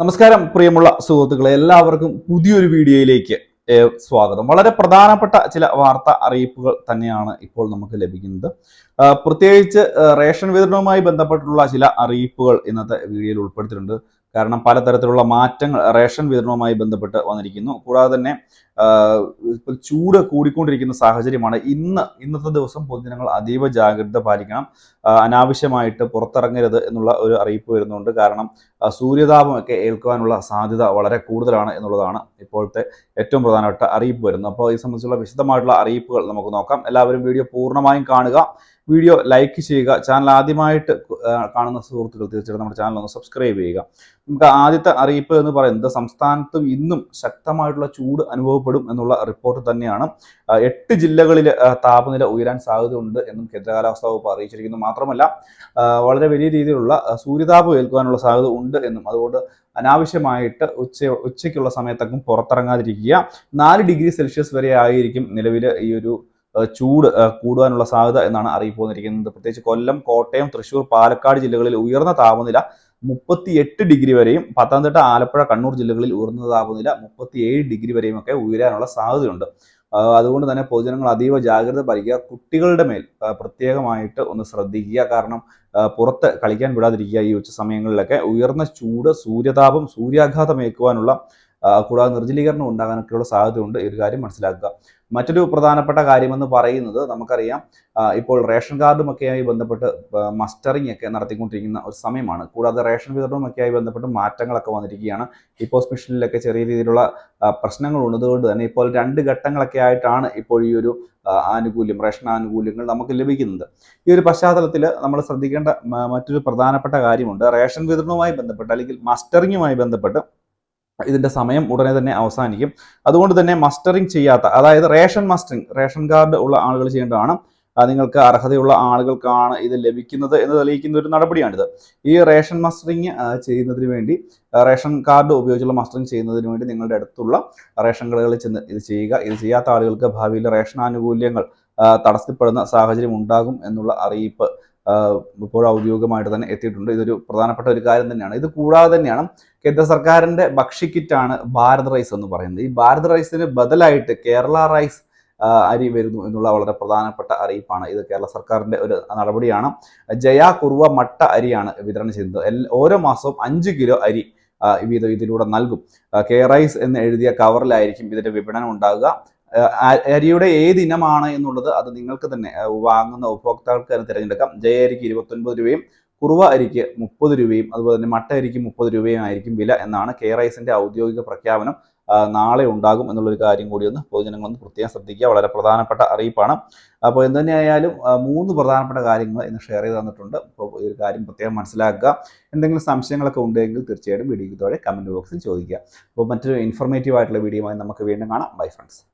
നമസ്കാരം പ്രിയമുള്ള സുഹൃത്തുക്കളെ എല്ലാവർക്കും പുതിയൊരു വീഡിയോയിലേക്ക് സ്വാഗതം. വളരെ പ്രധാനപ്പെട്ട ചില വാർത്താ അറിയിപ്പുകൾ തന്നെയാണ് ഇപ്പോൾ നമുക്ക് ലഭിക്കുന്നത്. പ്രത്യേകിച്ച് റേഷൻ വിതരണവുമായി ബന്ധപ്പെട്ടുള്ള ചില അറിയിപ്പുകൾ ഇന്നത്തെ വീഡിയോയിൽ ഉൾപ്പെടുത്തിയിട്ടുണ്ട്. കാരണം പലതരത്തിലുള്ള മാറ്റങ്ങൾ റേഷൻ വിതരണവുമായി ബന്ധപ്പെട്ട് വന്നിരിക്കുന്നു. കൂടാതെ തന്നെ ചൂട് കൂടിക്കൊണ്ടിരിക്കുന്ന സാഹചര്യമാണ്. ഇന്ന് ഇന്നത്തെ ദിവസം പൊതുജനങ്ങൾ അതീവ ജാഗ്രത പാലിക്കണം. അനാവശ്യമായിട്ട് പുറത്തിറങ്ങരുത് എന്നുള്ള ഒരു അറിയിപ്പ് വരുന്നുണ്ട്. കാരണം സൂര്യതാപമൊക്കെ ഏൽക്കുവാനുള്ള സാധ്യത വളരെ കൂടുതലാണ് എന്നുള്ളതാണ് ഇപ്പോഴത്തെ ഏറ്റവും പ്രധാനപ്പെട്ട അറിയിപ്പ് വരുന്നത്. അപ്പോൾ ഇത് സംബന്ധിച്ചുള്ള വിശദമായിട്ടുള്ള അറിയിപ്പുകൾ നമുക്ക് നോക്കാം. എല്ലാവരും വീഡിയോ പൂർണമായും കാണുക. വീഡിയോ ലൈക്ക് ചെയ്യുക. ചാനൽ ആദ്യമായിട്ട് കാണുന്ന സുഹൃത്തുക്കൾ തീർച്ചയായിട്ടും നമ്മുടെ ചാനൽ ഒന്ന് സബ്സ്ക്രൈബ് ചെയ്യുക. നമുക്ക് ആദ്യത്തെ അറിയിപ്പ് എന്ന് പറയുന്നത് സംസ്ഥാനത്തും ഇന്നും ശക്തമായിട്ടുള്ള ചൂട് അനുഭവപ്പെടും എന്നുള്ള റിപ്പോർട്ട് തന്നെയാണ്. എട്ട് ജില്ലകളിൽ താപനില ഉയരാൻ സാധ്യതയുണ്ട് എന്നും കേന്ദ്ര കാലാവസ്ഥാ വകുപ്പ് അറിയിച്ചിരിക്കുന്നു. മാത്രമല്ല വളരെ വലിയ രീതിയിലുള്ള സൂര്യതാപം ഏൽക്കുവാനുള്ള സാധ്യത ഉണ്ട് എന്നും. അതുകൊണ്ട് അനാവശ്യമായിട്ട് ഉച്ച ഉച്ചയ്ക്കുള്ള സമയത്തൊക്കെ പുറത്തിറങ്ങാതിരിക്കുക. നാല് ഡിഗ്രി സെൽഷ്യസ് വരെ ആയിരിക്കും നിലവിൽ ഈ ഒരു ചൂട് കൂടുവാനുള്ള സാധ്യത എന്നാണ് അറിയിപ്പ് വന്നിരിക്കുന്നത്. പ്രത്യേകിച്ച് കൊല്ലം കോട്ടയം തൃശൂർ പാലക്കാട് ജില്ലകളിൽ ഉയർന്ന താപനില മുപ്പത്തിയെട്ട് ഡിഗ്രി വരെയും പത്തനംതിട്ട ആലപ്പുഴ കണ്ണൂർ ജില്ലകളിൽ ഉയർന്ന താപനില മുപ്പത്തിയേഴ് ഡിഗ്രി വരെയും ഒക്കെ ഉയരാനുള്ള സാധ്യതയുണ്ട്. അതുകൊണ്ട് തന്നെ പൊതുജനങ്ങൾ അതീവ ജാഗ്രത പാലിക്കുക. കുട്ടികളുടെ മേൽ പ്രത്യേകമായിട്ട് ഒന്ന് ശ്രദ്ധിക്കുക. കാരണം പുറത്ത് കളിക്കാൻ വിടാതിരിക്കുക ഈ ഉച്ച സമയങ്ങളിലൊക്കെ. ഉയർന്ന ചൂട് സൂര്യതാപം സൂര്യാഘാതം ഏൽക്കുവാനുള്ള ആ, കൂടാതെ നിർജലീകരണം ഉണ്ടാകാനൊക്കെയുള്ള സാധ്യതയുണ്ട്. ഈ ഒരു കാര്യം മനസ്സിലാക്കുക. മറ്റൊരു പ്രധാനപ്പെട്ട കാര്യമെന്ന് പറയുന്നത് നമുക്കറിയാം ഇപ്പോൾ റേഷൻ കാർഡുമൊക്കെയായി ബന്ധപ്പെട്ട് മസ്റ്ററിംഗ് ഒക്കെ നടത്തിക്കൊണ്ടിരിക്കുന്ന ഒരു സമയമാണ്. കൂടാതെ റേഷൻ വിതരണവുമൊക്കെയായി ബന്ധപ്പെട്ട് മാറ്റങ്ങളൊക്കെ വന്നിരിക്കുകയാണ്. പോസ്റ്റ് മെഷീനിലൊക്കെ ചെറിയ രീതിയിലുള്ള പ്രശ്നങ്ങൾ ഉള്ളതുകൊണ്ട് തന്നെ ഇപ്പോൾ രണ്ട് ഘട്ടങ്ങളൊക്കെ ആയിട്ടാണ് ഇപ്പോൾ ഈ ഒരു ആനുകൂല്യം റേഷൻ ആനുകൂല്യങ്ങൾ നമുക്ക് ലഭിക്കുന്നത്. ഈ ഒരു പശ്ചാത്തലത്തിൽ നമ്മൾ ശ്രദ്ധിക്കേണ്ട മറ്റൊരു പ്രധാനപ്പെട്ട കാര്യമുണ്ട്. റേഷൻ വിതരണവുമായി ബന്ധപ്പെട്ട് അല്ലെങ്കിൽ മസ്റ്ററിങ്ങുമായി ബന്ധപ്പെട്ട് ഇതിന്റെ സമയം ഉടനെ തന്നെ അവസാനിക്കും. അതുകൊണ്ട് തന്നെ മസ്റ്ററിംഗ് ചെയ്യാത്ത അതായത് റേഷൻ മസ്റ്ററിംഗ് റേഷൻ കാർഡ് ഉള്ള ആളുകൾ ചെയ്യേണ്ടതാണ്. നിങ്ങൾക്ക് അർഹതയുള്ള ആളുകൾക്കാണ് ഇത് ലഭിക്കുന്നത് എന്ന് തെളിയിക്കുന്ന ഒരു നടപടിയാണിത്. ഈ റേഷൻ മസ്റ്ററിങ് ചെയ്യുന്നതിന് വേണ്ടി റേഷൻ കാർഡ് ഉപയോഗിച്ചുള്ള മസ്റ്ററിങ് ചെയ്യുന്നതിന് വേണ്ടി നിങ്ങളുടെ അടുത്തുള്ള റേഷൻ കടകളിൽ ചെന്ന് ഇത് ചെയ്യുക. ഇത് ചെയ്യാത്ത ആളുകൾക്ക് ഭാവിയിൽ റേഷൻ ആനുകൂല്യങ്ങൾ തടസ്സപ്പെടുന്ന സാഹചര്യം ഉണ്ടാകും എന്നുള്ള അറിയിപ്പ് ഇപ്പോൾ ഔദ്യോഗികമായിട്ട് തന്നെ എത്തിയിട്ടുണ്ട്. ഇതൊരു പ്രധാനപ്പെട്ട ഒരു കാര്യം തന്നെയാണ്. ഇത് കൂടാതെ തന്നെയാണ് കേന്ദ്ര സർക്കാരിന്റെ ഭക്ഷ്യക്കിറ്റാണ് ഭാരത് റൈസ് എന്ന് പറയുന്നത്. ഈ ഭാരത് റൈസിന് ബദലായിട്ട് കേരള റൈസ് അരി വരുന്നു എന്നുള്ള വളരെ പ്രധാനപ്പെട്ട അറിയിപ്പാണ്. ഇത് കേരള സർക്കാരിന്റെ ഒരു നടപടിയാണ്. ജയ കുറുവ മട്ട അരിയാണ് വിതരണം ചെയ്യുന്നത്. ഓരോ മാസവും അഞ്ച് കിലോ അരി വീതം ഇതിലൂടെ നൽകും. കെ റൈസ് എന്ന് എഴുതിയ കവറിലായിരിക്കും ഇതിന്റെ വിപണനം ഉണ്ടാകുക. അരിയുടെ ഏത് ഇനമാണ് എന്നുള്ളത് അത് നിങ്ങൾക്ക് തന്നെ വാങ്ങുന്ന ഉപഭോക്താക്കൾക്ക് തന്നെ തിരഞ്ഞെടുക്കാം. ജയ അരിക്ക് ഇരുപത്തൊൻപത് രൂപയും കുറുവ അരിക്ക് മുപ്പത് രൂപയും അതുപോലെ തന്നെ മട്ട അരിക്ക് മുപ്പത് രൂപയും ആയിരിക്കും വില എന്നാണ് കെ റൈസിന്റെ ഔദ്യോഗിക പ്രഖ്യാപനം. നാളെ ഉണ്ടാകും എന്നുള്ളൊരു കാര്യം കൂടി ഒന്ന് പൊതുജനങ്ങളൊന്ന് പ്രത്യേകം ശ്രദ്ധിക്കുക. വളരെ പ്രധാനപ്പെട്ട അറിയിപ്പാണ്. അപ്പോൾ എന്തുതന്നെയായാലും മൂന്ന് പ്രധാനപ്പെട്ട കാര്യങ്ങൾ ഇന്ന് ഷെയർ ചെയ്ത് തന്നിട്ടുണ്ട്. അപ്പോൾ ഈ ഒരു കാര്യം പ്രത്യേകം മനസ്സിലാക്കുക. എന്തെങ്കിലും സംശയങ്ങളൊക്കെ ഉണ്ടെങ്കിൽ തീർച്ചയായിട്ടും വീഡിയോയ്ക്ക് താഴെ കമന്റ് ബോക്സിൽ ചോദിക്കുക. അപ്പോൾ മറ്റൊരു ഇൻഫർമേറ്റീവ് ആയിട്ടുള്ള വീഡിയോയുമായി നമുക്ക് വീണ്ടും കാണാം. Bye friends